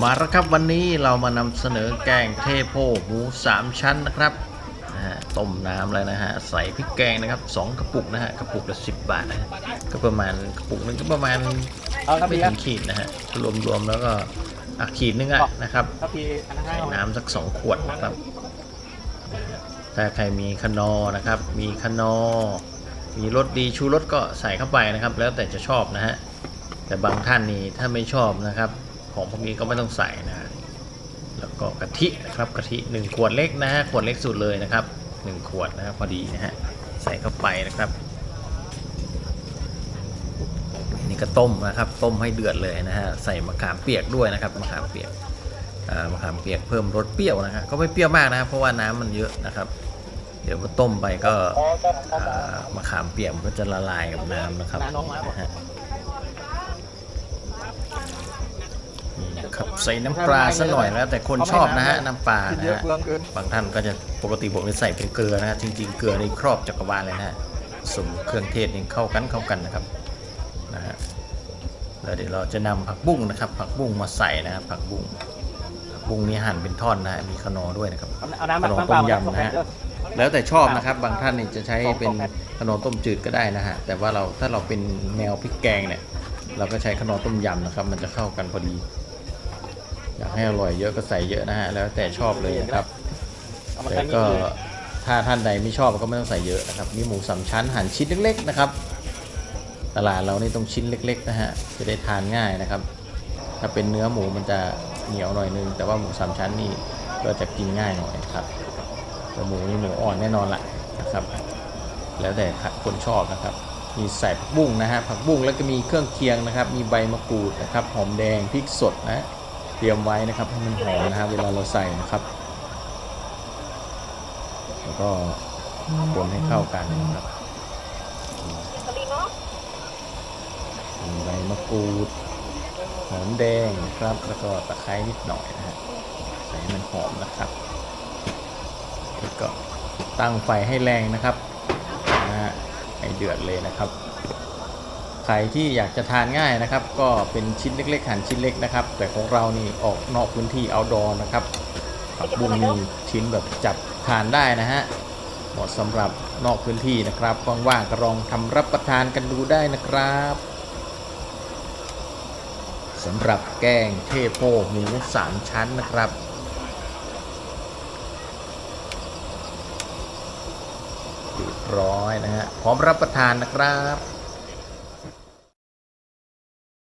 มาแล้วครับวันนี้เรามานำเสนอแกงเทโพหมูสามชั้นนะครับนะฮะต้มน้ำแล้วนะฮะใส่พริกแกงนะครับสองกระปุกนะฮะกระปุกละสิบบาทนะฮะก็ประมาณกระปุกนึงก็ประมาณเอาครับไม่พี่ถึงขีดนะฮะรวมๆแล้วก็อะขีดนึงอะนะครับครับพี่อันนั้นให้ใส่เอาน้ำสักสองขวดนะครับถ้าใครมีคนอร์นะครับ มีคนอร์มีรสดีชูรสก็ใส่เข้าไปนะครับ แล้วแต่จะชอบนะฮะแต่บางท่านนี่ถ้าไม่ชอบนะครับ ของพวกนี้ก็ไม่ต้องใส่นะฮะแล้วก็กะทินะครับกะทิหนึ่งขวดเล็กนะฮะขวดเล็กสุดเลยนะครับหนึ่งขวดนะครับพอดีนะฮะใส่เข้าไปนะครับนี่ก็ต้มนะครับ ต้มให้เดือดเลยนะฮะใส่มะขามเปียกด้วยนะครับมะขามเปียกอ่ามะขามเปียกเพิ่มรสเปรี้ยวนะฮะก็ไม่เปรี้ยวมากนะครับเพราะว่าน้ำมันเยอะนะครับ เดี๋ยวพอต้มไปก็อ่ามะขามเปียกมันก็จะละลายกับน้ำนะครับนะฮะนี่นะ ครับใส่น้ำปลาซะหน่อยแล้ว แต่คนชอบนะฮะน้ำปลากินนะเยอะฮะเปลืองเกินบางท่านก็จะปกติผมจะใส่เป็นเกลือนะฮะจริงๆเกลือในครอบจักรวาลเลยนะฮะสมเครื่องเทศนี่เข้ากันเข้ากันนะครับนะฮะแล้วเดี๋ยวเราจะนำผักบุ้งนะครับ ผักบุ้งมาใส่นะครับผักบุ้งผักบุ้งนี่หั่นเป็นท่อนนะฮะมีขนอด้วยนะครับเอาน้ำขนมน้ำต้เปล่ามยำนะฮะแล้วแต่ชอบนะครับ บางท่านนี่จะใช้เป็นขนมต้มจืดก็ได้นะฮะแต่ว่าเราถ้าเราเป็นแนวพริกแกงเนี่ยเราก็ใช้ขนมต้มยำนะครับ มันจะเข้ากันพอดี อยากให้อร่อยเยอะก็ใส่เยอะนะฮะแล้วแต่ชอบเลยนะครับเอามาแต่ใส่นี่ก็เลยถ้าท่านใดไม่ชอบก็ไม่ต้องใส่เยอะนะครับมีหมูสามชั้นหั่นชิ้นเล็ก ๆ นะครับ ตลาดเรานี่ต้องชิ้นเล็ก ๆ นะฮะจะได้ทานง่ายนะครับ ถ้าเป็นเนื้อหมูมันจะเหนียวหน่อยนึง แต่ว่าหมูสามชั้นนี่ก็จะกินง่ายหน่อยครับแต่หมูนี่หมูอ่อนแน่นอนละนะครับ แล้วแต่คนชอบนะครับ มีใส่ผักบุ้งนะฮะผักบุ้งแล้วก็มีเครื่องเคียงนะครับ มีใบมะกรูดนะครับหอมแดงพริกสดนะเตรียมไว้นะครับให้มันหอมนะครับเวลาเราใส่นะครับ แล้วก็คนให้เข้ากันนะครับใบมะกรูดหอมแดงครับแล้วก็ตะไคร้นิดหน่อยนะฮะใส่ให้มันหอมนะครับแล้วก็ตั้งไฟให้แรงนะครับนะฮะให้เดือดเลยนะครับ ใครที่อยากจะทานง่ายนะครับ ก็เป็นชิ้นเล็กๆหั่นชิ้นเล็กนะครับ แต่ของเรานี่ออกนอกพื้นที่เอาดอนะครับผักบุ้งนี่ชิ้นแบบจับทานได้นะฮะเหมาะสำหรับนอกพื้นที่นะครับว่างๆก็ลองทำรับประทานกันดูได้นะครับสำหรับแกงเทโพหมูสามชั้นนะครับเรียบร้อยนะฮะพร้อมรับประทานนะครับ